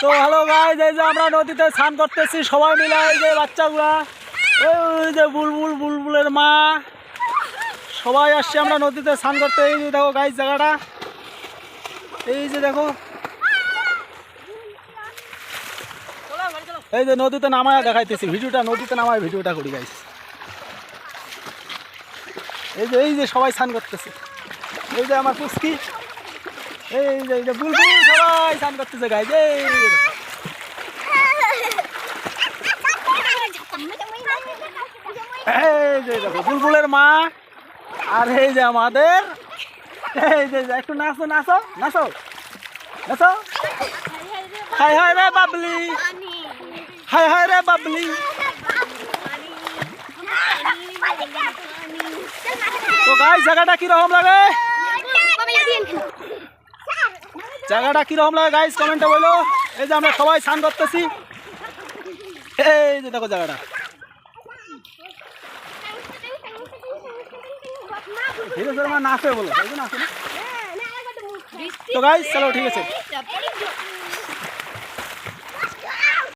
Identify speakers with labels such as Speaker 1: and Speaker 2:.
Speaker 1: তো hello guys এই যে আমরা নদীতে স্নান করতেছি, সবাই মিলে এই যে বাচ্চাগুলা। ওই যে বুলবুল, বুলবুলের মা। সবাই আসছে আমরা নদীতে স্নান করতে। এই যে দেখো গাইজ জায়গাটা। এই যে দেখো। এই যে নদীতে নামায় দেখাইতেছি, ভিডিওটা, নদীতে নামায় ভিডিওটা করি গাইজ এই যে এই যে সবাই স্নান করতেছে। এই যে আমার পুস্কি এই যে এই যে বুলবুল সবাই। স্নান করতেছে গাইজ এই যে বুলবুলের মা আর এই যে আমাদের এই যে একটু নাচো নাচো নাচো নাচো হাই হাই রে বাবলি হাই হাই রে বাবলি তো গাই জায়গাটা কীরকম লাগে জায়গাটা কীরকম লাগে গাইস কমেন্টে বলো। এই যে আমরা সবাই স্নান করতেছি। এই যে দেখো জায়গাটা। ধীরে ধীরে আমার নাচে বলো নাচে না? তো গাইস চলো ঠিক আছে।